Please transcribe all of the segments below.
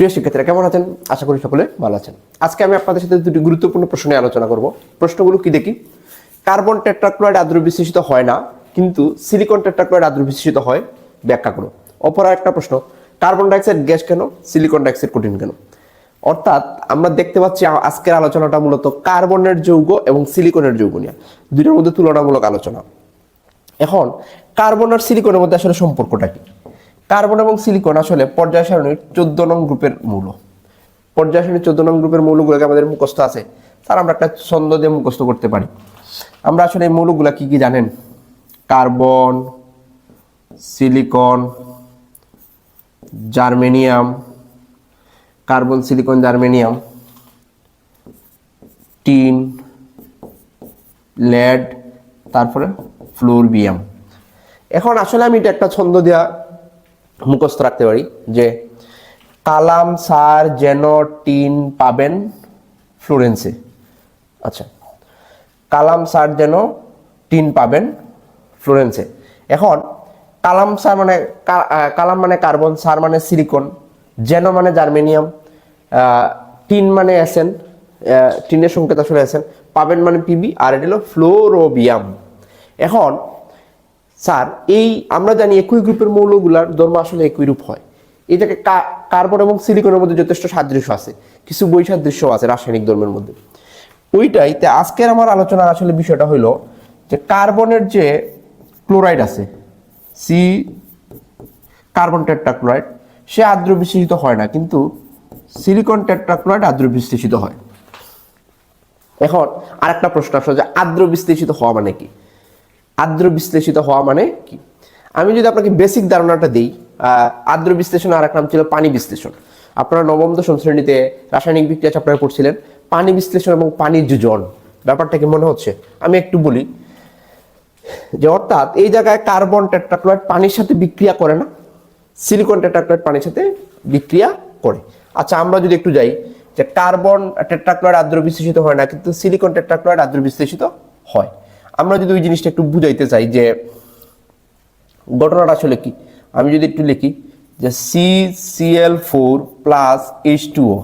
প্রিয় শিক্ষার্থীরা, কেমন আছেন? আশা করি সকলে ভালো আছেন। আজকে আমি আপনাদের সাথে দুটি গুরুত্বপূর্ণ প্রশ্ন নিয়ে আলোচনা করব। প্রশ্নগুলো কি দেখি? কার্বন টেট্রাক্লোরাইড আদ্র বিশ্লেষিত হয় না, কিন্তু সিলিকন টেট্রাক্লোরাইড আদ্র বিশ্লেষিত হয়। ব্যাখ্যা করো। অপর একটা প্রশ্ন, কার্বন ডাইঅক্সাইড গ্যাস কেন, সিলিকন ডাইঅক্সাইড কঠিন কেন? অর্থাৎ আমরা দেখতে পাচ্ছি আজকের আলোচনাটা মূলত কার্বনের যৌগ এবং সিলিকনের যৌগ নিয়ে। দুইটার মধ্যে তুলনামূলক আলোচনা। এখন, কার্বন আর সিলিকনের মধ্যে আসলে সম্পর্কটা কি? কার্বন এবং সিলিকন আসলে পর্যায় সারণীর চোদ্দ নং গ্রুপের মৌল। পর্যায় সারণীর চোদ্দ নং গ্রুপের মৌলগুলোকে আমাদের মুখস্থ আছে। স্যার, আমরা একটা ছন্দ দিয়ে মুখস্থ করতে পারি। আমরা আসলে এই মৌলগুলা কি কি জানেন? Carbon, silicon, germanium, carbon, silicon, germanium, tin, lead, তারপরে ফ্লোরবিয়াম। এখন আসলে আমি এটা একটা ছন্দ দেওয়া মুখস্থ রাখতে পারি যে কালাম সার যেন টিন পাবেন ফ্লোরেন্সে। আচ্ছা কালাম সার যেন টিন পাবেন ফ্লোরেন্সে। এখন, কালাম সার মানে কালাম মানে কার্বন সার মানে সিলিকন, যেন মানে জার্মেনিয়াম টিন মানে এসেন টিনের সংকেত আসলে এসেন পাবেন মানে পিবি, আর এটা হলো ফ্লোরোবিয়াম। এখন স্যার, এই আমরা জানি একই গ্রুপের মৌলগুলার ধর্ম আসলে একই রূপ হয়। এটাকে কার্বন এবং সিলিকনের মধ্যে যথেষ্ট সাদৃশ্য আছে, কিছু বৈসাদৃশ্য আছে রাসায়নিক ধর্মের মধ্যে। ওইটাই, তে আজকের আমার আলোচনার আসলে বিষয়টা হলো যে কার্বনের যে ক্লোরাইড আছে সি কার্বন টেট্রাক্লোরাইড, সে আদ্র বিশ্লেষিত হয় না, কিন্তু সিলিকন টেট্রাক্লোরাইড আদ্র বিশ্লেষিত হয়। এখন আরেকটা প্রশ্ন আসলে যে আদ্র বিশ্লেষিত হওয়া মানে কি? আদ্র বিশ্লেষিত হওয়া মানে কি? আমি যদি আপনাকে বেসিক ধারণাটা দিই আদ্র বিশ্লেষণ আর এক নাম ছিল পানি বিশ্লেষণ। আপনারা নবম, দশম শ্রেণীতে রাসায়নিক বিক্রিয়া আপনারা পড়ছিলেন। পানি বিশ্লেষণ এবং পানির যোজন, ব্যাপারটা কি মনে হচ্ছে? আমি একটু বলি যে অর্থাৎ এই জায়গায় কার্বন টেট্রাক্লোরাইড পানির সাথে বিক্রিয়া করে না সিলিকন টেট্রাক্লোরাইড পানির সাথে বিক্রিয়া করে। আচ্ছা আমরা যদি একটু যাই, যে কার্বন টেট্রাক্লোরাইড আদ্র বিশ্লেষিত হয় না, কিন্তু সিলিকন টেট্রাক্লোরাইড আদ্র বিশ্লেষিত হয়। আমরা যদি ওই জিনিসটা একটু বুঝাইতে চাই যে ঘটনাটা আসলে কি? আমি যদি একটু লিখি যে C CL four plus H two O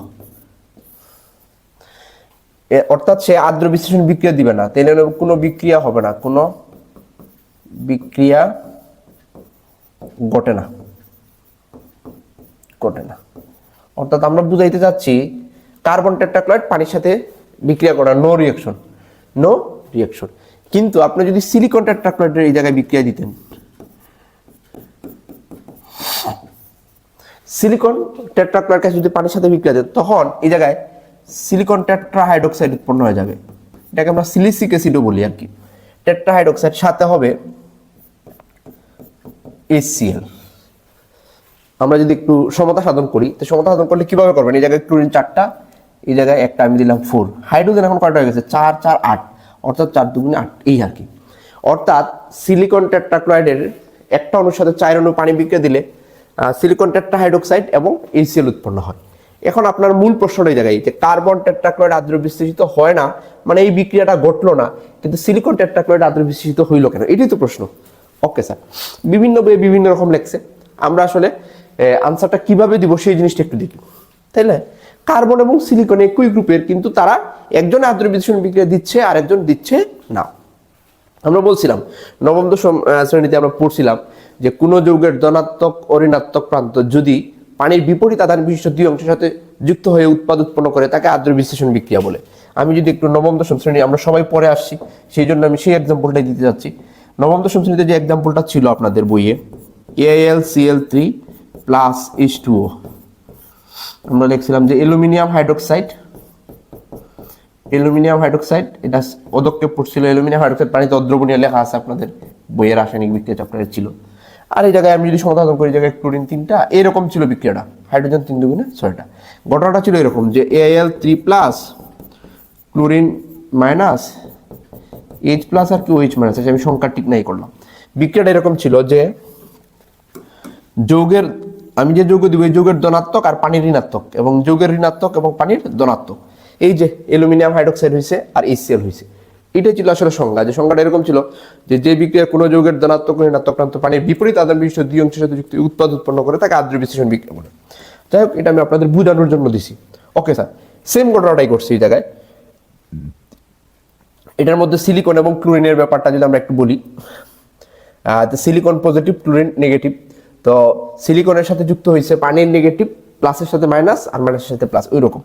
অর্থাৎ সে আদ্র বিশ্লেষণ বিক্রিয়া দিবে না, তাহলে কোনো বিক্রিয়া হবে না, কোনো বিক্রিয়া ঘটে না। ঘটে না। অর্থাৎ আমরা বুঝাইতে চাচ্ছি কার্বন টেট্রাক্লোরাইড পানির সাথে বিক্রিয়া করা নো রিয়াকশন নো রিয়াকশন কিন্তু আপনি যদি সিলিকন টেট্রাক্লোরাইডের এই জায়গায় বিক্রিয়া দিতেন। সিলিকন টেট্রাক্লোরাইড কাছে যদি পানির সাথে বিক্রিয়া দেন তখন এই জায়গায় সিলিকন টেট্রাহাইড্রোক্সাইড উৎপন্ন হয়ে যাবে। এটাকে আমরা সিলিসিক অ্যাসিডও বলি আর কি। টেট্রাহাইড্রোক্সাইড সাথে হবে HCl আমরা যদি একটু সমতা সাধন করি, তো সমতা সাধন করলে কীভাবে করবেন? এই জায়গায় ক্লোরিন চারটা, এই জায়গায় একটা আমি দিলাম ফোর হাইড্রোজেন এখন কয়টা হয়ে গেছে? চার চার, আট। অর্থাৎ চার দুগুণে আট, এই আর কি। অর্থাৎ সিলিকন টেট্রাক্লোরাইডের একটা অণুর সাথে চার অণু পানি বিক্রিয়া দিলে সিলিকন টেট্রাহাইড্রোক্সাইড এবং এইচসিএল উৎপন্ন হয়। এখন আপনার মূল প্রশ্নটা এই জায়গায়, যে কার্বন টেট্রাক্লোরাইড আদ্র বিশ্লেষিত হয় না মানে এই বিক্রিয়াটা ঘটলো না, কিন্তু সিলিকন টেট্রাক্লোরাইড আদ্র বিশ্লেষিত হইল কেন? এটাই তো প্রশ্ন। ওকে স্যার বিভিন্ন বইয়ে বিভিন্ন রকম লেখছে। আমরা আসলে আনসারটা কীভাবে দিব সেই জিনিসটা একটু দেখি। তাই না? কার্বন এবং সিলিকন একই গ্রুপের, কিন্তু তারা একজন আদ্র বিশ্লেষণ বিক্রিয়া দিচ্ছে আর একজন দিচ্ছে না। আমরা বলছিলাম, নবম, দশম শ্রেণীতে আমরা পড়ছিলাম যে কোনো যৌগের ধনাত্মক ও ঋণাত্মক প্রান্ত যদি পানির বিপরীত আধান বিশিষ্ট দুই অংশের সাথে যুক্ত হয়ে উৎপাদ উৎপন্ন করে, তাকে আদ্র বিশ্লেষণ বিক্রিয়া বলে। আমি যদি একটু নবম, দশম শ্রেণি, আমরা সবাই পরে আসছি, সেই জন্য আমি সেই এক্সাম্পলটাই দিতে যাচ্ছি। নবম, দশম শ্রেণীতে যে এক্সাম্পলটা ছিল আপনাদের বইয়ে AL CL three plus H two O আমরা লিখছিলাম যে অ্যালুমিনিয়াম হাইড্রোক্সাইড অ্যালুমিনিয়াম হাইড্রোক্সাইড, এটা অদক্ষেপ পড়ছিল, অ্যালুমিনিয়াম হাইড্রোক্সাইড পানিতে অদ্রবণীয় লেখা আছে আপনাদের বইয়ের রাসায়নিক বিক্রিয়া চ্যাপ্টারে ছিল। আর এই জায়গায় আমি যদি সমাধান করি জায়গায় ক্লোরিন তিনটা, এরকম ছিল বিক্রিয়াটা, হাইড্রোজেন তিন দুগুণে ছয়টা। ঘটনাটা ছিল এরকম যে AL three plus chlorine minus H plus আর কি এইচ মাইনাস আমি সংখ্যা ঠিক নাই করলাম। বিক্রিয়াটা এরকম ছিল যে যৌগের আমি যে যৌগ দিব, এই যৌগের ধনাত্মক আর পানির ঋণাত্মক এবং যৌগের ঋণাত্মক এবং পানির ধনাত্মক। এই যে অ্যালুমিনিয়াম হাইড্রোক্সাইড হয়েছে আর এইচসিএল হয়েছে এটা ছিল আসলে সংজ্ঞা। যে সংজ্ঞাটা এরকম ছিল যে যে বিক্রিয়া কোনো যৌগের ধনাত্মক, ঋণাত্মক প্রান্ত পানির বিপরীত আদান বিশিষ্ট দুই অংশের সাথে যুক্ত উৎপাদ উৎপন্ন করে তাকে আদ্র বিশ্লেষণ বিক্রিয়া বলে। যাই হোক, এটা আমি আপনাদের বোঝানোর জন্য দিছি। ওকে স্যার সেম ঘটনাটাই করছি এই জায়গায়। এটার মধ্যে সিলিকন এবং ক্লোরিনের ব্যাপারটা যদি আমরা একটু বলি সিলিকন পজিটিভ ক্লোরিন নেগেটিভ তো সিলিকনের সাথে যুক্ত হয়েছে, পানির নেগেটিভ প্লাসের সাথে মাইনাস আর মাইনাসের সাথে প্লাস ওই রকম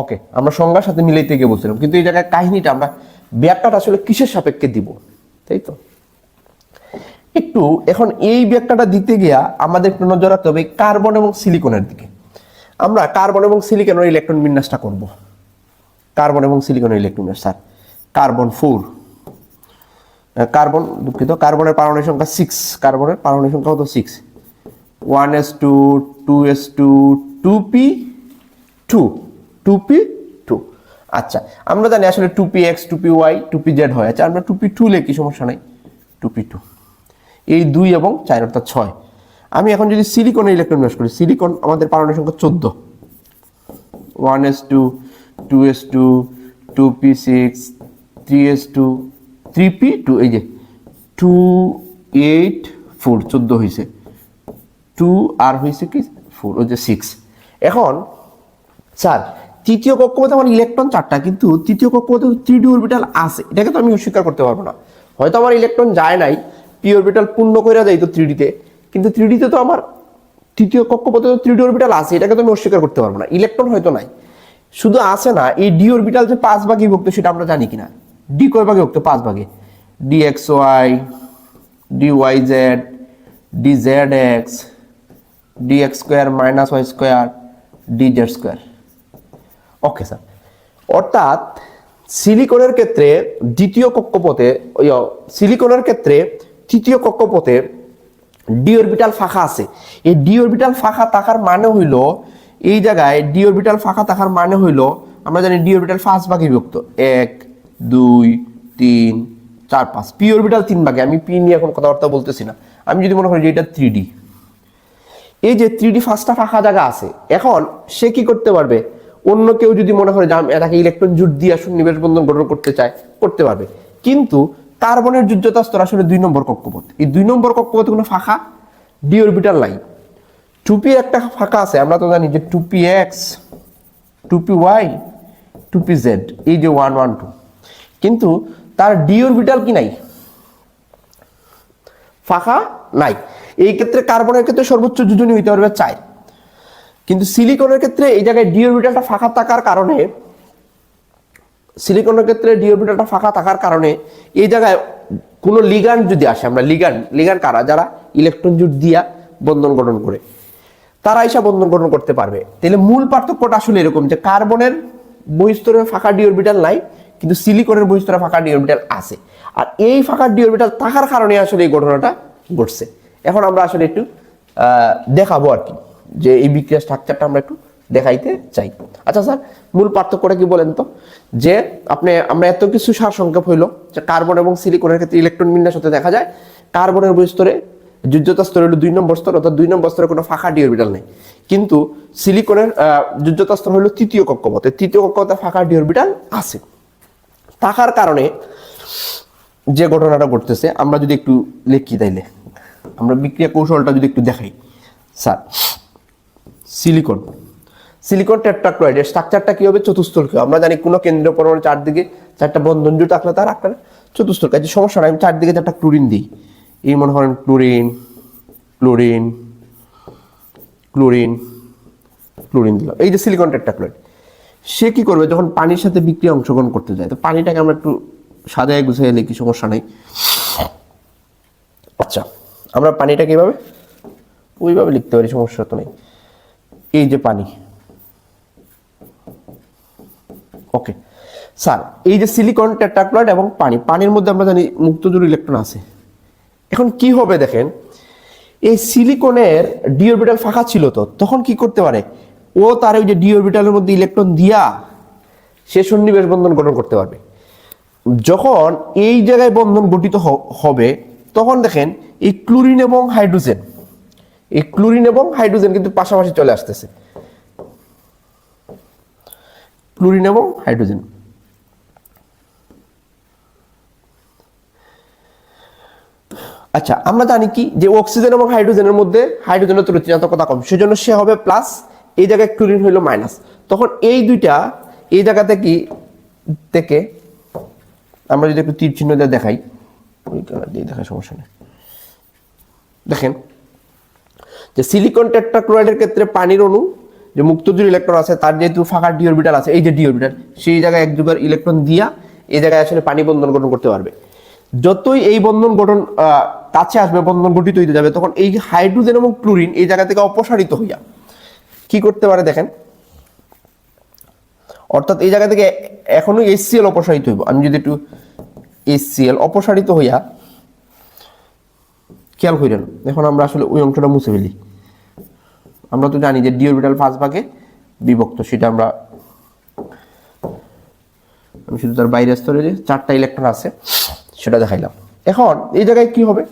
ওকে আমরা সংজ্ঞার সাথে মিলাইতে গিয়ে বলছিলাম, কিন্তু এই জায়গায় কাহিনীটা আমরা ব্যাখ্যাটা আসলে কিসের সাপেক্ষে দিব? তাই তো? একটু, এখন এই ব্যাখ্যাটা দিতে গিয়া আমাদের একটু নজর রাখতে হবে কার্বন এবং সিলিকনের দিকে। আমরা কার্বন এবং সিলিকনের ইলেকট্রন বিন্যাসটা করব। কার্বন এবং সিলিকনের ইলেকট্রন বিন্যাস, স্যার। কার্বন ফোর কার্বন দুঃখিত কার্বনের পারমাণবিক সংখ্যা সিক্স কার্বনের পারমাণবিক সংখ্যা কত? Six one S two two S two two P two two P two আচ্ছা আমরা জানি আসলে two P X two P Y two P Z হয়। আচ্ছা আমরা টু পি টু লেখি, সমস্যা নাই। টু পি টু এই দুই এবং চার অর্থাৎ ছয়। আমি এখন যদি সিলিকনে ইলেকট্রন বিন্যাস করি সিলিকন আমাদের পারমাণবিক সংখ্যা চোদ্দ। One S two two S two two P six three S two three P two এই যে টু এইট ফোর চোদ্দ হয়েছে টু আর হয়েছে কি? ফোর ওই যে সিক্স এখন, স্যার, তৃতীয় কক্ষপথে আমার ইলেকট্রন চারটা, কিন্তু তৃতীয় কক্ষপথে থ্রি ডি অরবিটাল আছে। এটাকে তো আমি অস্বীকার করতে পারব না। হয়তো আমার ইলেকট্রন যায় নাই পি অরবিটাল পূর্ণ করে যাই তো থ্রি ডিতে কিন্তু থ্রি ডিতে তো আমার তৃতীয় কক্ষপথে তো থ্রি ডি অরবিটাল আছে, এটাকে তো আমি অস্বীকার করতে পারব না। ইলেকট্রন হয়তো নাই। শুধু আছে না, এই ডি অরবিটাল যে পাঁচ ভাগে বিভক্ত, সেটা আমরা জানি কিনা? ডি কয় ভাগে বিভক্ত? পাঁচ ভাগে। D X Y D Y Z D Z X D X square minus Y square D Z square okay sir অর্থাৎ সিলিকনের ক্ষেত্রে দ্বিতীয় কক্ষপথে সিলিকনের ক্ষেত্রে তৃতীয় কক্ষপথে ডি অরবিটাল ফাঁকা আছে। এই ডি অরবিটাল ফাঁকা থাকার মানে হইল, এই জায়গায় ডি অরবিটাল ফাঁকা থাকার মানে হইল, আমরা জানি ডি অরবিটাল পাঁচ ভাগে বিভক্ত। এক, দুই, তিন, চার, পাঁচ। পি অরবিটাল তিন ভাগে। আমি পি নিয়ে এখন কথাবার্তা বলতেছি না। আমি যদি মনে করি যে এটা থ্রি ডি এই যে থ্রি ডি ফার্স্টটা ফাঁকা জায়গা আছে, এখন সে কি করতে পারবে? অন্য কেউ যদি মনে করে এটাকে ইলেকট্রন জুট দিয়ে সন্নিবেশ বন্ধন গঠন করতে চায়, করতে পারবে। কিন্তু কার্বনের যুদ্ধতা স্তর আসলে দুই নম্বর কক্ষপথ। এই দুই নম্বর কক্ষপথে কোনো ফাঁকা ডি অরবিটাল নাই টুপি একটা ফাঁকা আছে, আমরা তো জানি যে টুপি এক্স টুপি ওয়াই টুপি জেড, এই যে ওয়ান ওয়ান, টু। কিন্তু তার ডি অরবিটাল কি নাই? ফাঁকা নাই। এই ক্ষেত্রে কার্বনের ক্ষেত্রে সর্বোচ্চ যোজনী হইতে পারবে চার। কিন্তু সিলিকনের ক্ষেত্রে এই জায়গায় ডি অরবিটালটা ফাঁকা থাকার কারণে, সিলিকনের ক্ষেত্রে ডি অরবিটালটা ফাঁকা থাকার কারণে এই জায়গায় কোনো লিগান যদি আসে, আমরা লিগান লিগান কারা? যারা ইলেকট্রন জুট দিয়া বন্ধন গঠন করে, তারা এসে বন্ধন গঠন করতে পারবে। তাহলে মূল পার্থক্যটা আসলে এরকম যে কার্বনের বহিস্তরে ফাঁকা ডি অরবিটাল নাই, কিন্তু সিলিকনের বহিস্তরে ফাঁকা ডি অরবিটাল আছে। আর এই ফাঁকা ডি অরবিটাল থাকার কারণে আসলে এই ঘটনাটা ঘটছে। এখন আমরা আসলে একটু দেখাবো আর কি, যে এই বিক্রিয়া স্ট্রাকচারটা আমরা একটু দেখাইতে চাই। আচ্ছা স্যার, মূল পার্থক্যটা কি বলেন তো? যে আপনি, আমরা এত কিছু সার সংক্ষেপ হইল যে কার্বন এবং সিলিকনের ক্ষেত্রে ইলেকট্রন বিন্যাস হতে দেখা যায়। কার্বনের বহিস্তরে যুদ্ধতা স্তর হলো দুই নম্বর স্তর, অর্থাৎ দুই নম্বর স্তরে কোনো ফাঁকা ডি অরবিটাল নেই। কিন্তু সিলিকনের যুদ্ধতা স্তর হলো তৃতীয় কক্ষপথে তৃতীয় কক্ষপথে ফাঁকা ডি অরবিটাল আছে। থাকার কারণে যে ঘটনাটা ঘটতেছে, আমরা যদি একটু লিখি তাইলে। আমরা বিক্রিয়া কৌশলটা যদি একটু দেখাই। স্যার সিলিকন সিলিকন টেট্রাক্লোরাইড এর স্ট্রাকচারটা কি হবে? চতুস্তলকীয় আমরা জানি কোনো কেন্দ্র পরমাণু চারদিকে চারটা বন্ধন জুট থাকলে তার একটা চতুস্তল কাজে সমস্যা আমি চারদিকে চারটা ক্লোরিন দিই। এই মনে করেন ক্লোরিন ক্লোরিন ক্লোরিন ক্লোরিন দিলাম। এই যে সিলিকন টেট্রাক্লোরাইড সে কি করবে? যখন পানির সাথে বিক্রিয়া অংশগ্রহণ করতে যায়, তো পানিটাকে আমরা একটু সাজায় গুছিয়ে লিখি সমস্যা নেই। আচ্ছা। আমরা পানিটা কীভাবে? ওইভাবে লিখতে পারি, সমস্যা তো নেই। এই যে পানি। ওকে। স্যার, এই যে সিলিকন টেট্রাক্লোরাইড এবং পানি, পানির মধ্যে আমরা জানি মুক্তজোর ইলেকট্রন আছে। এখন কি হবে দেখেন, এই সিলিকনের ডি অরবিটাল ফাঁকা ছিল তো, তখন কি করতে পারে? ও তার ওই যে ডি অরবিটালের মধ্যে ইলেকট্রন দিয়া সে সন্নিবেশ বন্ধন গঠন করতে পারবে। যখন এই জায়গায় বন্ধন গঠিত হবে তখন দেখেন এই ক্লোরিন এবং হাইড্রোজেন, এই ক্লোরিন এবং হাইড্রোজেন কিন্তু পাশাপাশি চলে আসতেছে। ক্লোরিন এবং হাইড্রোজেন। আচ্ছা আমরা জানি কি যে অক্সিজেন এবং হাইড্রোজেনের মধ্যে হাইড্রোজেনের তুলনায় কথা কম, সেজন্য সে হবে প্লাস এই জায়গায় ক্লোরিন হইল মাইনাস। তখন এই দুইটা এই জায়গাতে কি থেকে, আমরা যদি একটু তীর চিহ্ন দিয়ে দেখাই সমস্যা নেই। দেখেন যে সিলিকন টেট্রাক্লোরাইডের ক্ষেত্রে পানির অণু যে মুক্তজুর ইলেকট্রন আছে, তার যেহেতু ফাঁকা ডি আছে, এই যে ডি সেই জায়গায় এক যুগের ইলেকট্রন দিয়া এই জায়গায় আসলে পানি বন্ধন গঠন করতে পারবে। যতই এই বন্ধন গঠন কাছে আসবে, বন্ধন গঠিত হইতে যাবে, তখন এই হাইড্রোজেন এবং ক্লোরিন এই জায়গা থেকে অপসারিত হইয়া কি করতে পারে দেখেন? অর্থাৎ এই জায়গা থেকে এখনও এসসিএল অপসারিত হইব। আমি যদি একটু এসসিএল অপসারিত হইয়া খেয়াল করেন এখন আমরা আসলে ওই অংশটা মুছে ফেলি। আমরা তো জানি যে ডি অরবিটাল পাঁচ ভাগে বিভক্ত, সেটা আমরা আমি শুধু তার বাইরের স্তরে যে চারটা ইলেকট্রন আছে, সেটা দেখাইলাম। এখন এই জায়গায় কি হবে?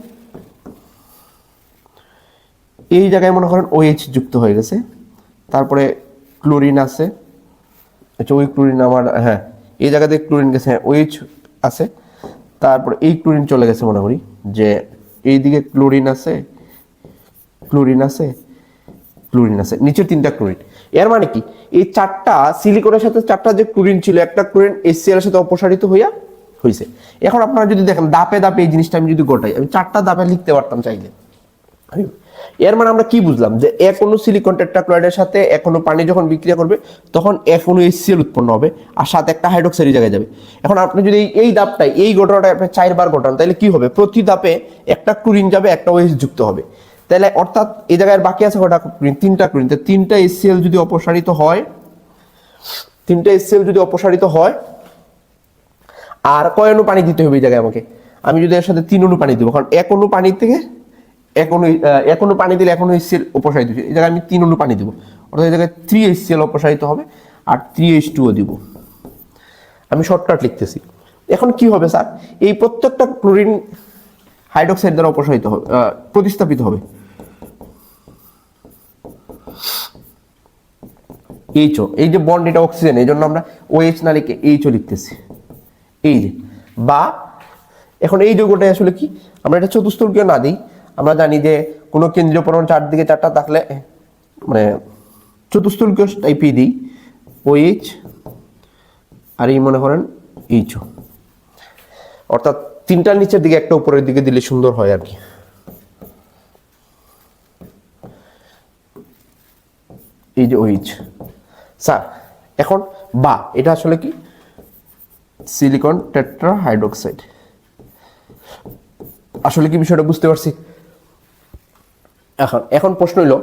এই জায়গায় মনে করেন ওএইচ যুক্ত হয়ে গেছে। তারপরে ক্লোরিন আছে। আচ্ছা ওই ক্লোরিন আমার হ্যাঁ এই জায়গাতে ক্লোরিন গেছে হ্যাঁ ওএইচ আছে। তারপরে এই ক্লোরিন চলে গেছে মনে করি যে এইদিকে ক্লোরিন আছে ক্লোরিন আছে ক্লোরিন আছে, নিচের তিনটা ক্লোরিন এর মানে কি? এই চারটা সিলিকনের সাথে চারটা যে ক্লোরিন ছিল, একটা ক্লোরিন এসসিএল এর সাথে অপসারিত হইয়া হয়েছে এখন আপনারা যদি দেখেন দাপে দাপে এই জিনিসটা আমি যদি গোটাই, আমি চারটা দাপে লিখতে পারতাম চাইলে। এর মানে আমরা কি বুঝলাম? যে এক অনু সিলিকন টেট্রাক্লোরাইডের সাথে এক অনু পানি যখন বিক্রিয়া করবে, তখন এক অনু HCl উৎপন্ন হবে আর সাথে একটা হাইড্রোক্সাইড জায়গায় যাবে। এখন আপনি যদি এই- দাপটাই এই ঘটনাটা আপনি চারবার ঘটান, তাহলে কি হবে? প্রতি দাপে একটা ক্লোরিন যাবে, একটা ওএইচ যুক্ত হবে। তাহলে অর্থাৎ এই জায়গায় বাকি আছে কটা ক্লোরিন তিনটা ক্লোরিন তো তিনটা HCl যদি অপসারিত হয়, তিনটা HCl যদি অপসারিত হয়, আর কয় অনু পানি দিতে হবে এই জায়গায় আমাকে? আমি যদি এর সাথে তিন অণু পানি দিব, কারণ এক অনু পানি থেকে এক অণু পানি দিলে এক অণু HCl অপসারিত হচ্ছে এই জায়গায় আমি তিন অণু পানি দিব। অর্থাৎ এই জায়গায় থ্রি HCl অপসারিত হবে আর থ্রি এইচ টুও দিব। আমি শর্টকাট লিখতেছি। এখন কি হবে, স্যার? এই প্রত্যেকটা ক্লোরিন হাইড্রোক্সাইড দ্বারা অপসারিত হবে প্রতিস্থাপিত হবে। এইচও এই যে বন্ড এটা অক্সিজেন এই জন্য আমরা ওএইচ না লিখে এইচও লিখতেছি। এই যে, বা, এখন এই যৌগটাই আসলে কি? আমরা এটা চতুস্তলকীয় না দিই আমরা জানি যে কোনো কেন্দ্রীয় পরমাণু চারদিকে চারটা থাকলে মানে চতুস্তলকীয় টাইপই দিই ওএইচ আর এই মনে করেন এইচও অর্থাৎ তিনটার নিচের দিকে একটা উপরের দিকে দিলে সুন্দর হয় আর কি। এই যে ওইচ স্যার, এখন বা, এটা আসলে কি? সিলিকন টেট্রা হাইড্রোক্সাইড আসলে কি বিষয়টা বুঝতে পারছি? এখন এখন প্রশ্ন হইল,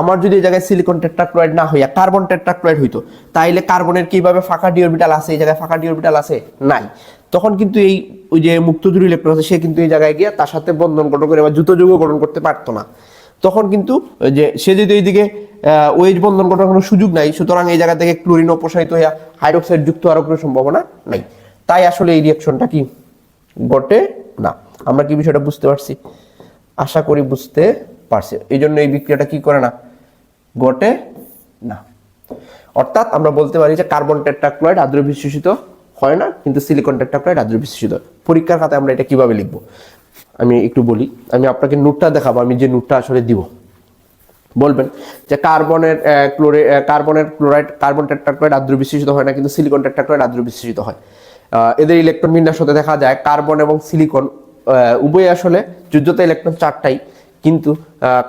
আমার যদি এই জায়গায় সিলিকন টেট্রাক্লোরাইড না হইয়া কার্বন টেট্রাক্লোরাইড হইতো, তাইলে কার্বনের কীভাবে ফাঁকা ডি অরবিটাল আছে? এই জায়গায় ফাঁকা ডি অরবিটাল আছে? নাই। তখন কিন্তু এই, ওই যে মুক্তজুর ইলেকট্রন আছে, সে কিন্তু এই জায়গায় গিয়ে তার সাথে বন্ধন গঠন করে বা জুতো যুগ গঠন করতে পারতো না। তখন কিন্তু যে সে যদি এইদিকে ওয়েজ বন্ধন করার কোনো সুযোগ নাই, সুতরাং এই জায়গা থেকে ক্লোরিন অপসারিত হইয়া হাইড্রোক্সাইড যুক্ত হওয়ার কোনো সম্ভাবনা নাই। তাই আসলে এই রিয়াকশনটা কি? ঘটে না। আমরা কি বিষয়টা বুঝতে পারছি? আশা করি বুঝতে পারছি। এই জন্য এই বিক্রিয়াটা কি করে না? ঘটে না। অর্থাৎ আমরা বলতে পারি যে কার্বন টেট্রাক্লোরাইড আদ্র বিশেষিত হয় না, কিন্তু সিলিকন টেট্রাক্লোরাইড আদ্র বিশেষিত পরীক্ষার খাতায় আমরা এটা কীভাবে লিখব? আমি একটু বলি, আমি আপনাকে নোটটা দেখাবো, আমি যে নোটটা আসলে দিব। বলবেন যে কার্বনের ক্লোরে কার্বনের ক্লোরাইড, কার্বন টেট্রাক্লোরাইড আদ্র বিশেষিত হয় না, কিন্তু সিলিকন টেট্রাক্লোরাইড আদ্র বিশেষিত হয়। এদের ইলেকট্রন বিন্যাস হতে দেখা যায়, কার্বন এবং সিলিকন উভয় আসলে যুদ্ধতে ইলেকট্রন চারটাই কিন্তু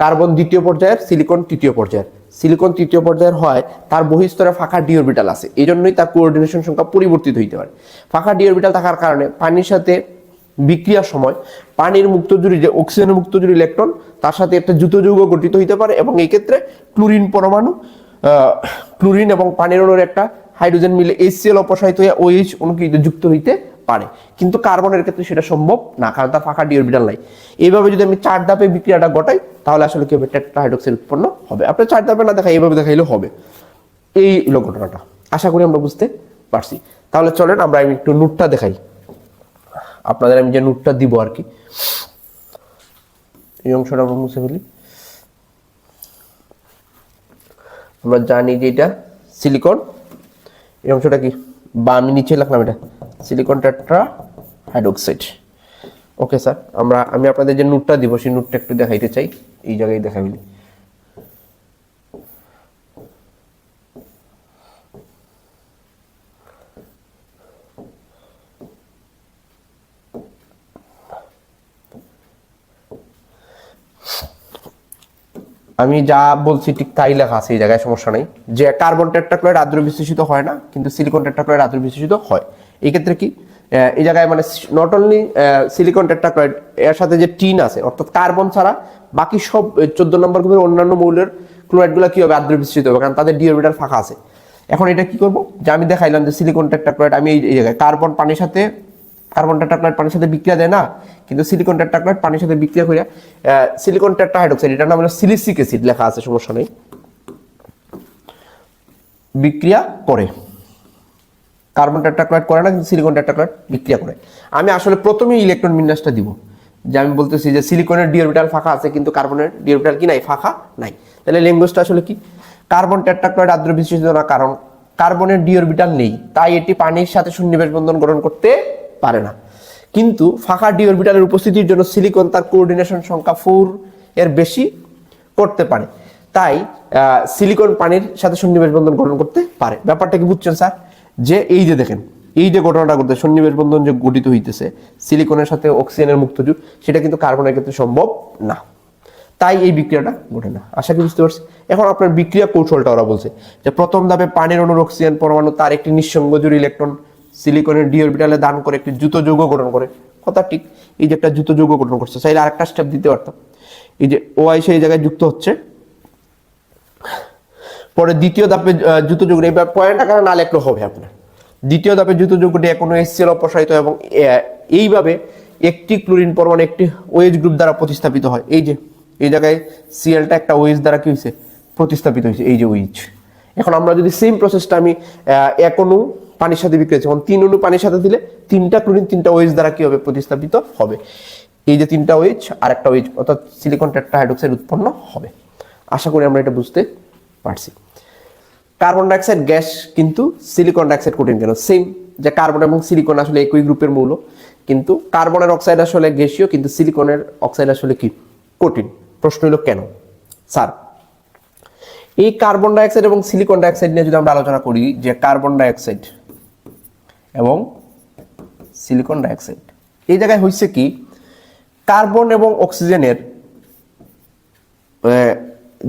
কার্বন দ্বিতীয় পর্যায়ের, সিলিকন তৃতীয় পর্যায়ের। সিলিকন তৃতীয় পর্যায়ের হয়, তার বহিস্তরে ফাঁকা ডিওরবিটাল আছে। এই জন্যই তার কোঅর্ডিনেশন সংখ্যা পরিবর্তিত হইতে পারে। ফাঁকা ডিওরবিটাল থাকার কারণে পানির সাথে বিক্রিয়ার সময় পানির মুক্তজুরি যে অক্সিজেনের মুক্তজুরি ইলেকট্রন, তার সাথে একটা যুত যৌগ গঠিত হইতে পারে এবং এই ক্ষেত্রে ক্লোরিন পরমাণু ক্লোরিন এবং পানির অনুর একটা হাইড্রোজেন মিলে এইচসিএল অপসারিত হয়ে ওএইচ অনুকৃত যুক্ত হইতে পারে। কিন্তু কার্বনের ক্ষেত্রে সেটা সম্ভব না, কারণ তার ফাঁকা ডি অরবিটাল নাই এইভাবে যদি আমি চার ধাপে বিক্রিয়াটা ঘটাই, তাহলে আসলে কি হবে? টেট্রাহাইড্রোক্সাইড উৎপন্ন হবে। আপনি চার ধাপে না দেখা এইভাবে দেখাইলেও হবে। এই হলো ঘটনাটা। আশা করি আমরা বুঝতে পারছি। তাহলে চলেন আমরা আমি একটু নোটটা দেখাই। আপনাদের আমি যে নোটটা দিব আর কি। এই অংশটা আমরা মুছে ফেলি। আমরা জানি যে এটা সিলিকন এই অংশটা কি? বা আমি নিচে লাগলাম এটা। Silicon tetra hydroxide okay sir আমরা, আমি আপনাদের যে নোটটা দিব, সেই নোটটা একটু দেখাইতে চাই। এই জায়গায় দেখাবিলি আমি যা বলছি, ঠিক তাই লেখা আছে, এই জায়গায় সমস্যা নেই। যে কার্বন টেট্রাক্লোরাইড আদ্র বিশ্লেষিত হয় না, কিন্তু সিলিকন টেট্রাক্লোরাইড আদ্র বিশ্লেষিত হয়। এই ক্ষেত্রে কি এই জায়গায় মানে নট অনলি সিলিকন টেট্রাক্লোরাইড এর সাথে যে টিন আছে, অর্থাৎ কার্বন ছাড়া বাকি সব চোদ্দ নম্বর গ্রুপের অন্যান্য মৌলের ক্লোরাইডগুলো কি হবে? আদ্র বিশ্লেষিত হবে, কারণ তাদের ডি অরবিটাল ফাঁকা আছে। এখন এটা কি করব? যে আমি দেখাইলাম যে সিলিকন টেট্রাক্লোরাইড আমি এই জায়গায় কার্বন পানির সাথে কার্বন টেট্রাক্লোরাইড পানির সাথে বিক্রিয়া দেয় না, কিন্তু সিলিকন টেট্রাক্লোরাইড পানির সাথে বিক্রিয়া করে সিলিকন টেট্রাহাইড্রোক্সাইড এটার নাম হলো সিলিসিক অ্যাসিড লেখা আছে, সমস্যা নেই। বিক্রিয়া করে। কার্বন টেট্রাক্লোরাইড করে না, কিন্তু সিলিকন টেট্রাক্লোরাইড বিক্রিয়া করে। আমি আসলে প্রথমে ইলেকট্রন বিন্যাসটা দিব, যে আমি বলতেছি যে সিলিকনের ডিওরবিটাল ফাঁকা আছে, কিন্তু কার্বনের ডিওরবিটাল কি নাই? ফাঁকা নাই। তাহলে ল্যাঙ্গুয়েজটা আসলে কি? কার্বন টেট্রাক্লোরাইড আদ্র বিশিষ্ট না, কারণ কার্বনের ডিওরবিটাল নেই, তাই এটি পানির সাথে সন্নিবেশ বন্ধন গ্রহণ করতে পারে না। কিন্তু ফাঁকা ডিওরবিটালের উপস্থিতির জন্য সিলিকন তার কোঅর্ডিনেশন সংখ্যা ফোর এর বেশি করতে পারে। তাই সিলিকন পানির সাথে সন্নিবেশ বন্ধন গ্রহণ করতে পারে। ব্যাপারটা কি বুঝছেন, স্যার? যে এই যে দেখেন, এই যে ঘটনাটা ঘটতে সন্নিবেশ বন্ধন যে গঠিত হইতেছে, সিলিকনের সাথে অক্সিজেনের মুক্তযুগ সেটা কিন্তু কার্বনের ক্ষেত্রে সম্ভব না। তাই এই বিক্রিয়াটা ঘটে না। আশা করি বুঝতে পারছি। এখন আপনার বিক্রিয়া কৌশলটা ওরা বলছে, যে প্রথম ধাপে পানির অনুর অক্সিজেন পরমাণু তার একটি নিঃসঙ্গ জুড়ি ইলেকট্রন সিলিকনের ডি অরবিটালে দান করে একটি জুতো যৌগ গঠন করে। কথা ঠিক, এই যে একটা জুতো যৌগ গঠন করছে। চাইলে আরেকটা স্টেপ দিতে পারতাম। এই যে ও আই সেই জায়গায় যুক্ত হচ্ছে। পরে দ্বিতীয় ধাপে জুতো যোগ এবার পয়েন্ট আকারে না লেখলেও হবে আপনার। দ্বিতীয় ধাপে জুতো যোগটি কোনো এসসিএল অপসারিত এবং এইভাবে একটি ক্লোরিন পরমাণু একটি ওয়েজ গ্রুপ দ্বারা প্রতিস্থাপিত হয়। এই যে, এই জায়গায় সিএলটা একটা ওয়েজ দ্বারা কি হয়েছে প্রতিস্থাপিত হয়েছে এই যে ওয়েজ। এখন আমরা যদি সেম প্রসেসটা আমি এক অণু পানির সাথে বিক্রি হচ্ছে এখন তিন অনু পানির সাথে দিলে তিনটা ক্লোরিন, তিনটা ওয়েজ দ্বারা কি হবে? প্রতিস্থাপিত হবে। এই যে তিনটা ওয়েজ আর একটা ওয়েজ, অর্থাৎ সিলিকন টেট্রাহাইড্রোক্সাইড উৎপন্ন হবে। আশা করি আমরা এটা বুঝতে পারছি। কার্বন ডাইঅক্সাইড গ্যাস কিন্তু সিলিকন ডাইঅক্সাইড কঠিন কেন? সেম যে কার্বন এবং সিলিকন আসলে একই গ্রুপের মৌল, কিন্তু কার্বনের অক্সাইড আসলে গ্যাসীয়, কিন্তু সিলিকনের অক্সাইড আসলে কি? কঠিন। প্রশ্ন হলো কেন? স্যার এই কার্বন ডাইঅক্সাইড এবং সিলিকন ডাইঅক্সাইড নিয়ে যদি আমরা আলোচনা করি যে কার্বন ডাইঅক্সাইড এবং সিলিকন ডাইঅক্সাইড এই জায়গায় হয়েছে কি? কার্বন এবং অক্সিজেনের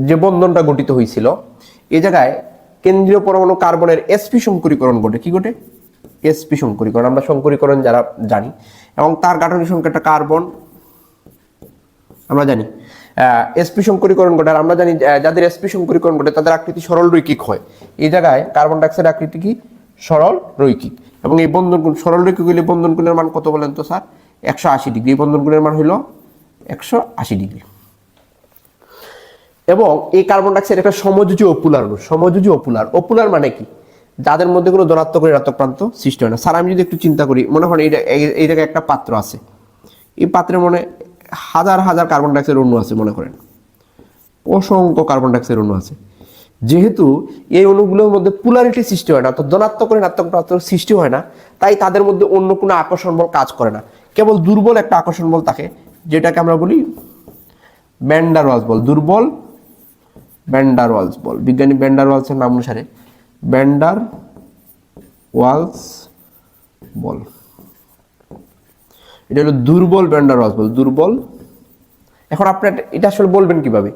যে বন্ধনটা গঠিত হয়েছিল এই জায়গায় কেন্দ্রীয় পরমাণু কার্বনের এসপি সংকরীকরণ ঘটে। কি ঘটে? এসপি সংকরীকরণ আমরা সংকরীকরণ যারা জানি। এবং তার গাঠনিক সংখ্যাটা কার্বন। আমরা জানি। এসপি সংকরীকরণ ঘটে। আর আমরা জানি যাদের এসপি সংকরীকরণ ঘটে, তাদের আকৃতি সরল রৈখিক হয়। এই জায়গায় কার্বন ডাইঅক্সাইড আকৃতি কি? সরল রৈখিক। এবং এই বন্ধন কোণ, সরল রৈখিক হইলে বন্ধন কোণের মান কত বলেন তো, স্যার? একশো আশি ডিগ্রি। এই বন্ধন কোণের মান হইল একশো আশি ডিগ্রি। এবং এই কার্বন ডাইঅক্সাইড একটা সমযোজী অপুলার অণু। সমযোজী অপুলার অপুলার মানে কি? যাদের মধ্যে কোনো ধনাত্মক ঋণাত্মক প্রান্ত সৃষ্টি হয় না। স্যার, আমি যদি একটু চিন্তা করি, মনে করেন এই এই- এই জায়গায় একটা পাত্র আছে। এই পাত্রের মনে হাজার হাজার কার্বন ডাইঅক্সাইড অণু আছে, মনে করেন। অসংখ্য কার্বন ডাইঅক্সাইড অণু আছে। যেহেতু এই অণুগুলোর মধ্যে পুলারিটি সৃষ্টি হয় না তো ধনাত্মক ঋণাত্মক প্রান্ত সৃষ্টি হয় না, তাই তাদের মধ্যে অন্য কোনো আকর্ষণ বল কাজ করে না। কেবল দুর্বল একটা আকর্ষণ বল থাকে, যেটাকে আমরা বলি ব্যান্ডার ওয়ালস বল। দুর্বল ব্যান্ডার ওয়ালস বল বিজ্ঞানী ব্যান্ডার ওয়ালসের নাম অনুসারে ব্যান্ডার ওয়ালস বল এটা হলো দুর্বল ব্যান্ডার ওয়ালস বল দুর্বল। এখন আপনি এটা- আসলে বলবেন কীভাবে?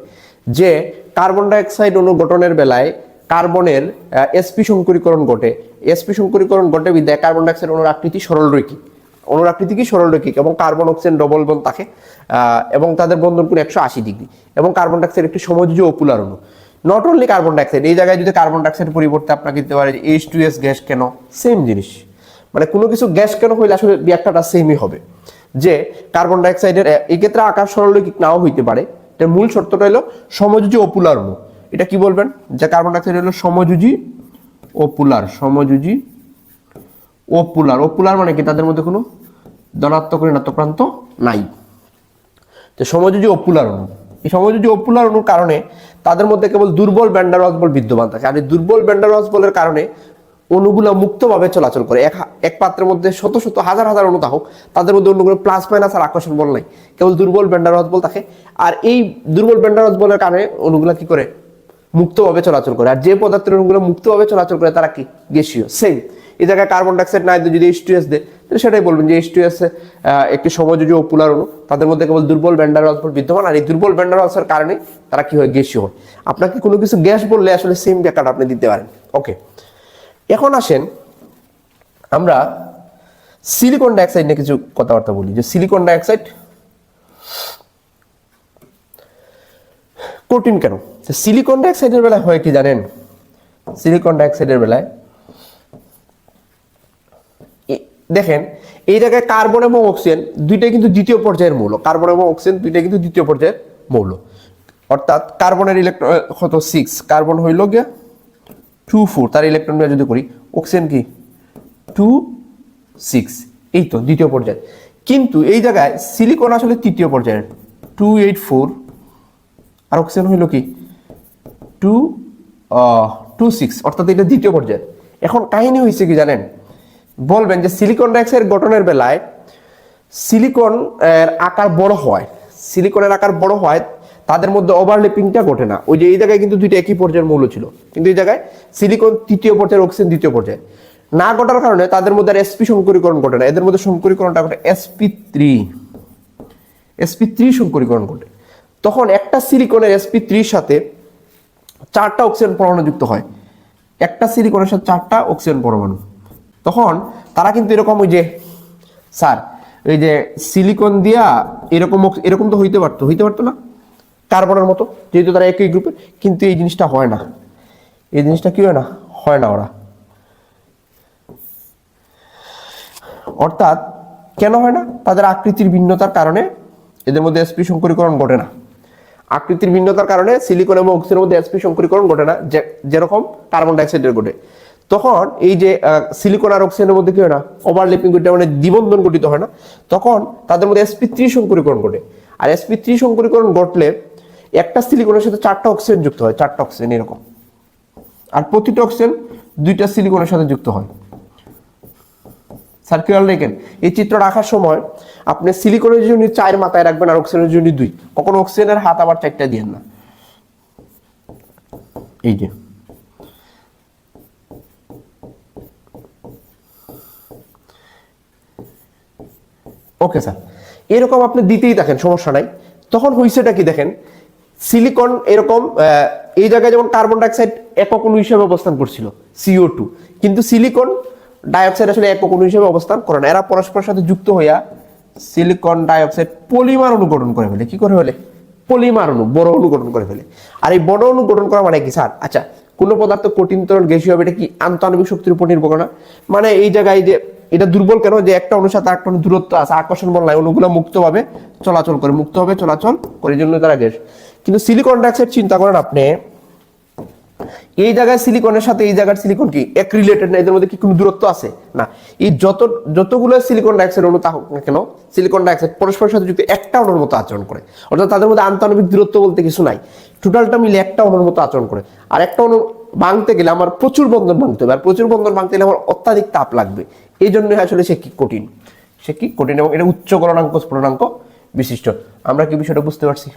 যে কার্বন ডাইঅক্সাইড অণু গঠনের বেলায় কার্বনের এসপি সংকরীকরণ ঘটে। এসপি সংকরীকরণ ঘটে বিদ্যায় কার্বন ডাইঅক্সাইড অণুর আকৃতি সরল রৈখিক অণুর কি সরল রৈখিক এবং কার্বন অক্সিজেন ডবল বন থাকে এবং তাদের বন্ধন কোণ একশো আশি ডিগ্রি এবং কার্বন ডাইঅক্সাইড একটি সমযোজী অপুলার অণু। নট অনলি কার্বন ডাইঅক্সাইড এই জায়গায় যদি কার্বন ডাইঅক্সাইড পরিবর্তে আপনাকে দিতে পারে এইচ টু এস গ্যাস কেন? সেম জিনিস। মানে কোনো কিছু গ্যাস কেন হইলে আসলে রিয়াক্টারটা সেমই হবে। যে কার্বন ডাইঅক্সাইডের আহ, এই ক্ষেত্রে আকার সরলরৈখিক নাও হইতে পারে। এটার মূল শর্তটা হলো সমযোজী অপুলার অণু। এটা কি বলবেন? যে কার্বন ডাইঅক্সাইড হলো সমযোজী অপুলার সমযোজী অপুলার অপুলার মানে কি? তাদের মধ্যে কোনো ধনাত্মক, ঋণাত্মক প্রান্ত নাই। তো সমযোজী অপুলার অণু। এই সমযোজী অপুলার অণুর কারণে তাদের মধ্যে কেবল দুর্বল ব্যান্ডারওয়াজ বল বিদ্যমান থাকে। আর এই দুর্বল ব্যান্ডারওয়াজ বলের কারণে অণুগুলো মুক্তভাবে চলাচল করে। এক এক পাত্রের মধ্যে শত শত, হাজার হাজার অণু থাকুক, তাদের মধ্যে অন্যগুলো প্লাস মাইনাস আর আকর্ষণ বল নাই। কেবল দুর্বল ব্যান্ডারওয়াজ বল থাকে। আর এই দুর্বল ব্যান্ডারওয়াজ বলের কারণে অণুগুলো কি করে? মুক্তভাবে চলাচল করে। আর যে পদার্থের অণুগুলো মুক্তভাবে চলাচল করে, তারা কি? গ্যাসীয়। সেম এই জায়গায় কার্বন ডাইঅক্সাইড না যদি এইচ টু এস দেয় সেটাই বলবেন যে এইচ টু এস একটি সমযোজী ও অণু। তাদের মধ্যে কেবল দুর্বল ব্যান্ডার বল বিদ্যমান, আর এই দুর্বল ব্যান্ডার এর কারণে তারা কি হয়? গ্যাসীয় হয়। আপনাকে কোনো কিছু গ্যাস বললে আসলে সেম ব্যাখ্যাটা আপনি দিতে পারেন। ওকে এখন আসেন আমরা সিলিকন ডাইঅক্সাইড নিয়ে কিছু কথাবার্তা বলি। যে সিলিকন ডাইঅক্সাইড কঠিন কেন? সিলিকন ডাইঅক্সাইডের বেলায় হয় কি জানেন? সিলিকন ডাইঅক্সাইডের বেলায়। দেখেন, এই জায়গায় কার্বন এবং অক্সিজেন দুইটাই কিন্তু দ্বিতীয় পর্যায়ের মৌল। কার্বন এবং অক্সিজেন দুইটাই কিন্তু দ্বিতীয় পর্যায়ের মৌল। অর্থাৎ কার্বনের ইলেকট্রন কত? সিক্স কার্বন হইল গিয়া টু ফোর তার ইলেকট্রন যদি করি অক্সিজেন কি? টু সিক্স এই তো, দ্বিতীয় পর্যায়ে। কিন্তু এই জায়গায় সিলিকন আসলে তৃতীয় পর্যায়ের। টু এইট ফোর আর অক্সিজেন হইল কি? টু টু সিক্স, অর্থাৎ এটা দ্বিতীয় পর্যায়ে। এখন কাহিনী হয়েছে কি জানেন? বলবেন যে সিলিকন ডাইঅক্সাইড গঠনের বেলায় সিলিকন এর আকার বড় হয়। সিলিকনের আকার বড় হয়, তাদের মধ্যে ওভারলেপিংটা ঘটে না। ওই যে এই জায়গায় কিন্তু দুইটা একই পর্যায়ের মৌল ছিল। কিন্তু এই জায়গায় সিলিকন তৃতীয় পর্যায়ের অক্সিজেন দ্বিতীয় পর্যায়ে। না ঘটার কারণে তাদের মধ্যে আর এসপি সংকরীকরণ ঘটে না। এদের মধ্যে সংকরীকরণটা ঘটে এসপি থ্রি এসপি থ্রি সংকরীকরণ ঘটে। তখন একটা সিলিকনের এসপি থ্রির সাথে চারটা অক্সিজেন পরমাণু যুক্ত হয়। একটা সিলিকনের সাথে চারটা অক্সিজেন পরমাণু। তখন তারা কিন্তু এরকম ওই যে, স্যার, এই যে সিলিকন দিয়া এরকম এরকম তো হইতে পারতো হইতে পারতো না, কার্বনের মতো, যেহেতু তারা একই গ্রুপের কিন্তু এই জিনিসটা হয় না। এই জিনিসটা কি হয় না? হয় না ওরা। অর্থাৎ কেন হয় না? তাদের আকৃতির ভিন্নতার কারণে এদের মধ্যে এসপি সংকরীকরণ ঘটে না। আকৃতির ভিন্নতার কারণে সিলিকন এবং অক্সিজেনের মধ্যে এসপি সংকরীকরণ ঘটে না যেরকম কার্বন ডাইঅক্সাইডের ঘটে। তখন এই যে সিলিকন আর অক্সিজেনের মধ্যে কি হয় না? ওভারলেপিং ঘটে মানে দ্বিবন্ধন গঠিত হয় না। তখন তাদের মধ্যে এসপি থ্রি সংকরীকরণ ঘটে। আর এসপি থ্রি সংকরীকরণ ঘটলে একটা সিলিকনের সাথে চারটা অক্সিজেন যুক্ত হয়, চারটা অক্সিজেন এরকম। আর প্রতিটা অক্সিজেন দুইটা সিলিকনের সাথে যুক্ত হয়। সার্কুলার রেখেন এই চিত্র রাখার সময় আপনি সিলিকনের জন্য চার মাথায় রাখবেন আর অক্সিজেনের জন্য দুই। কখনো অক্সিজেনের হাত আবার চারটা দিয়েন না। এই যে। ওকে স্যার এরকম আপনি দিতেই থাকেন, সমস্যা নাই। তখন হইছেটা কি দেখেন? সিলিকন এরকম এই জায়গায় যেমন কার্বন ডাইঅক্সাইড একক অণু হিসেবে অবস্থান করছিল সিও টু কিন্তু সিলিকন ডাইঅক্সাইড আসলে একক অণু হিসেবে অবস্থান করে না। এরা পরস্পরের সাথে যুক্ত হইয়া সিলিকন ডাইঅক্সাইড পলিমার অণু গঠন করে ফেলে। কি করে ফেলে? পলিমার অণু, বড় অণু গঠন করে ফেলে। আর এই বড় অণু গঠন করা মানে কি, স্যার? আচ্ছা কোনো পদার্থ কঠিন তরল গ্যাসীয় হবে, এটা কি আন্তঃআণবিক শক্তির উপর নির্ভর না? মানে এই জায়গায় যে এটা দুর্বল কেন? যে একটা অণুর সাথে একটা দূরত্ব আছে, আকর্ষণ বল নাই অণুগুলো মুক্তভাবে চলাচল করে, মুক্তভাবে চলাচল করে জন্য তারা গ্যাস। কিন্তু সিলিকন ডাইঅক্সাইড চিন্তা করেন আপনি এই জায়গায় সিলিকনের সাথে এই জায়গার সিলিকন কি? এক রিলেটেড না, এদের মধ্যে কি কোনো দূরত্ব আছে? না। এই যত, যতগুলো সিলিকন ডাইঅক্সাইড অণু থাকুক না কেন সিলিকন ডাইঅক্সাইড পরস্পরের সাথে যুক্ত একটা অণুর মতো আচরণ করে। অর্থাৎ তাদের মধ্যে আন্তঃআণবিক দূরত্ব বলতে কিছু নাই। টোটালটা মিলে একটা অণুর মতো আচরণ করে। আর একটা অণু ভাঙতে গেলে আমার প্রচুর বন্ধন ভাঙতে হবে। আর প্রচুর বন্ধন ভাঙতে গেলে আমার অত্যাধিক তাপ লাগবে। এই জন্যই আসলে সে কি কঠিন? সে কি কঠিন এবং এটা উচ্চ গলনাঙ্ক স্ফুটনাঙ্ক বিশিষ্ট। আমরা কি বিষয়টা বুঝতে পারছি?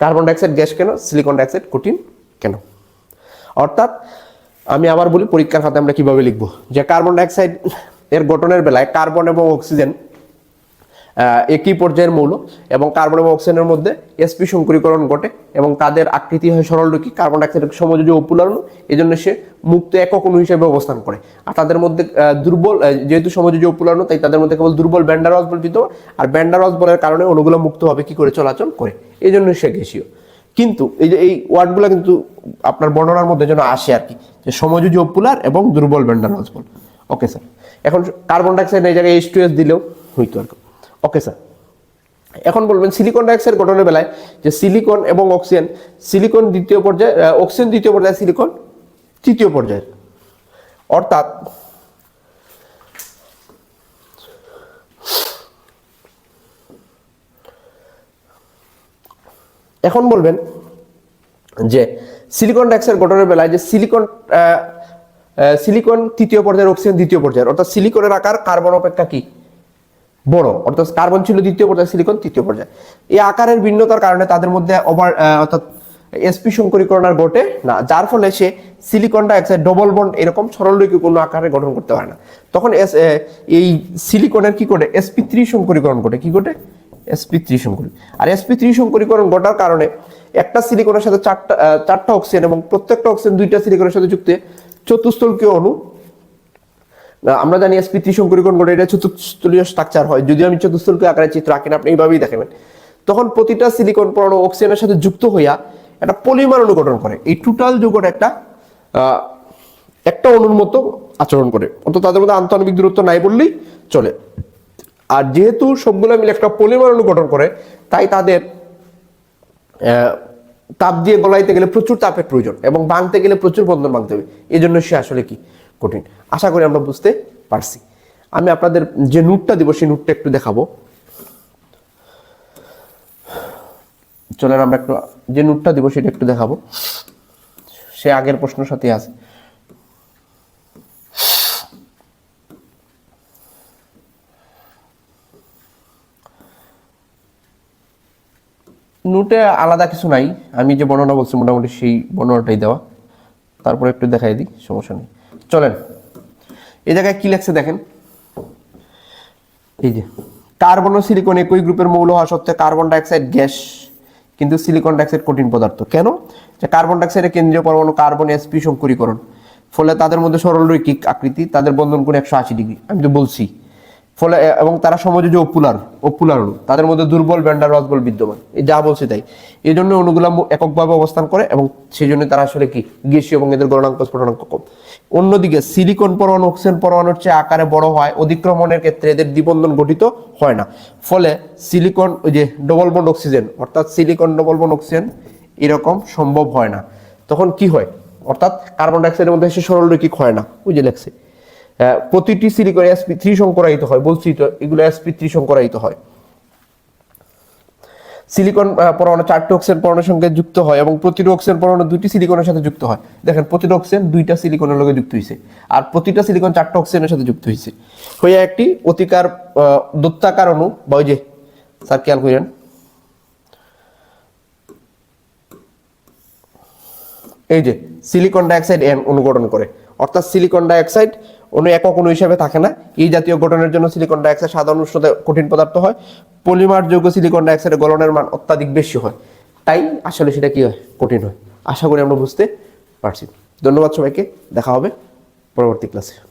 কার্বন ডাইঅক্সাইড গ্যাস কেন? সিলিকন ডাইঅক্সাইড কঠিন কেন? অর্থাৎ আমি আবার বলি, পরীক্ষার খাতে আমরা কীভাবে লিখব? যে কার্বন ডাইঅক্সাইড এর গঠনের বেলায় কার্বন এবং অক্সিজেন একই পর্যায়ের মৌল এবং কার্বন এবং অক্সিজেনের মধ্যে এসপি সংকরীকরণ ঘটে এবং তাদের আকৃতি হয় সরলরৈখিক। কার্বন ডাইঅক্সাইড সমযোজী অপুলারণ এই জন্য সে মুক্ত একক অণু হিসেবে অবস্থান করে। আর তাদের মধ্যে দুর্বল যেহেতু সমযোজী অপুলারণ তাই তাদের মধ্যে কেবল দুর্বল ব্যান্ডারস বল বিদ্যমান। আর ব্যান্ডারস বলের কারণে অণুগুলো মুক্তভাবে কি করে? চলাচল করে। এই জন্য সে গ্যাসীয়। কিন্তু এই যে এই ওয়ার্ডগুলো কিন্তু আপনার বর্ণনার মধ্যে যেন আসে আর কি, যে সমযোজী অপুলার এবং দুর্বল ব্যান্ডারস বল ওকে স্যার এখন কার্বন ডাইঅক্সাইড এই জায়গায় এইচ টু এস দিলেও হইতো আর কি। ওকে স্যার এখন বলবেন সিলিকন ডাইঅক্সাইড গঠনের বেলায় যে সিলিকন এবং অক্সিজেন সিলিকন দ্বিতীয় পর্যায়ে অক্সিজেন দ্বিতীয় পর্যায়ে সিলিকন তৃতীয় পর্যায়ে অর্থাৎ এখন বলবেন যে সিলিকন ডাইঅক্সাইড গঠনের বেলায় যে সিলিকন সিলিকন তৃতীয় পর্যায়ের অক্সিজেন দ্বিতীয় পর্যায়ের, অর্থাৎ সিলিকনের আকার কার্বন অপেক্ষা কি? বড়, অর্থাৎ কার্বন ছিল দ্বিতীয় পর্যায়ে সিলিকন তৃতীয় পর্যায়ে। এই আকারের ভিন্নতার কারণে তাদের মধ্যে ওভার অর্থাৎ এসপি সংকরীকরণ আর ঘটে না, যার ফলে সে সিলিকন ডাইঅক্সাইড ডবল বন্ড এরকম সরলরৈখিক কোনো আকারে গঠন করতে পারে না। তখন এই সিলিকনের কি ঘটে? এসপি থ্রি সংকরীকরণ ঘটে, কি ঘটে? এসপি থ্রি সংকরী আর এসপি থ্রি সংকরীকরণ ঘটার কারণে একটা সিলিকনের সাথে চারটা চারটা অক্সিজেন এবং প্রত্যেকটা অক্সিজেন দুইটা সিলিকনের সাথে যুক্ত চতুস্থলকীয় অণু। আমরা জানি এসপি ত্রিশঙ্করীকরণ ঘটে, এটা চতুস্থলীয় স্ট্রাকচার হয়। যদি আমি চতুস্থলকীয় আকারে চিত্র আঁকেন আপনি এইভাবেই দেখাবেন। তখন প্রতিটা সিলিকন পরমাণু অক্সিজেনের সাথে যুক্ত হইয়া একটা পলিমার অণু গঠন করে। এই টোটাল যুগটা একটা একটা অণুর মতো আচরণ করে। অন্তত তাদের মধ্যে আন্তঃআণবিক দূরত্ব নাই বললেই চলে। আর যেহেতু সবগুলো মিলে একটা পলিমার অণু গঠন করে, তাই তাদের তাপ দিয়ে গলাইতে গেলে প্রচুর তাপের প্রয়োজন এবং ভাঙতে গেলে প্রচুর বন্ধন ভাঙতে হবে। এই জন্য সে আসলে কি কঠিন? আশা করি আমরা বুঝতে পারছি। আমি আপনাদের যে নোটটা দিব, সেই নোটটা একটু দেখাবো। চলেন আমরা একটু যে নোটটা দিব, সেটা একটু দেখাবো। সে আগের প্রশ্নের সাথে আছে। নোটে আলাদা কিছু নাই। আমি যে বর্ণনা বলছি, মোটামুটি সেই বর্ণনাটাই দেওয়া। তারপরে একটু দেখাই দিই, সমস্যা নেই। চলেন, এই জায়গায় কি লেখছে দেখেন? এই যে, কার্বন ও সিলিকন একই গ্রুপের মৌল হওয়া সত্ত্বেও কার্বন ডাইঅক্সাইড গ্যাস, কিন্তু সিলিকন ডাইঅক্সাইড কঠিন পদার্থ। কেন? যে কার্বন ডাইঅক্সাইডের কেন্দ্রীয় পরমাণু কার্বন এসপি সংকরীকরণ। ফলে তাদের মধ্যে সরল রৈখিক আকৃতি, তাদের বন্ধন কোণ একশো আশি ডিগ্রি। আমি তো বলছি। ফলে এবং তারা সমাজে অপুলার অপুলার অণু তাদের মধ্যে দুর্বল, ব্যান্ডার, রসবল বিদ্যমান। এই যা বলছে তাই। এই জন্য অণুগুলা এককভাবে অবস্থান করে, এবং সেই জন্য তারা আসলে কি গ্যাসীয় এবং এদের গলনাঙ্ক স্ফুটনাঙ্ক কম। অন্যদিকে সিলিকন পরমাণু অক্সিজেন পরমাণুর চেয়ে আকারে বড় হয়, অধিক্রমণের ক্ষেত্রে এদের দ্বিবন্ধন গঠিত হয় না। ফলে সিলিকন ওই যে ডবল বন্ড অক্সিজেন অর্থাৎ সিলিকন ডবল বন্ড অক্সিজেন এরকম সম্ভব হয় না। তখন কি হয়? অর্থাৎ কার্বন ডাইঅক্সাইডের মধ্যে সে সরল রৈখিক হয় না। ওই যে লেখছে। প্রতিটি সিলিকন এসপি থ্রি সংকরায়িত হয়, বলছি তো, এগুলো এসপি থ্রি সংকরায়িত হয়। সিলিকন পরমাণু চারটি অক্সিজেন পরমাণুর সঙ্গে যুক্ত হয় এবং প্রতিটি অক্সিজেন পরমাণু দুইটি সিলিকনের সাথে যুক্ত হয়। দেখেন, প্রতিটি অক্সিজেন দুইটা সিলিকনের লগে যুক্ত হয়েছে আর প্রতিটা সিলিকন চারটা অক্সিজেনের সাথে যুক্ত হয়েছে হয়ে একটি অতিকার দত্তাকার অণু, বা ওই যে, স্যার খেয়াল করেন। এই যে, সিলিকন ডাইঅক্সাইড এন অনুগঠন করে, অর্থাৎ সিলিকন ডাইঅক্সাইড অণু একক অণু হিসেবে থাকে না। এই জাতীয় গঠনের জন্য সিলিকন ডাইঅক্সাইড সাধারণ উষ্ণতে কঠিন পদার্থ হয়। পলিমার যৌগ সিলিকন ডাইঅক্সাইডের গলনের মান অত্যাধিক বেশি হয়। তাই আসলে সেটা কী হয়? কঠিন হয়। আশা করি আমরা বুঝতে পারছি। ধন্যবাদ সবাইকে। দেখা হবে পরবর্তী ক্লাসে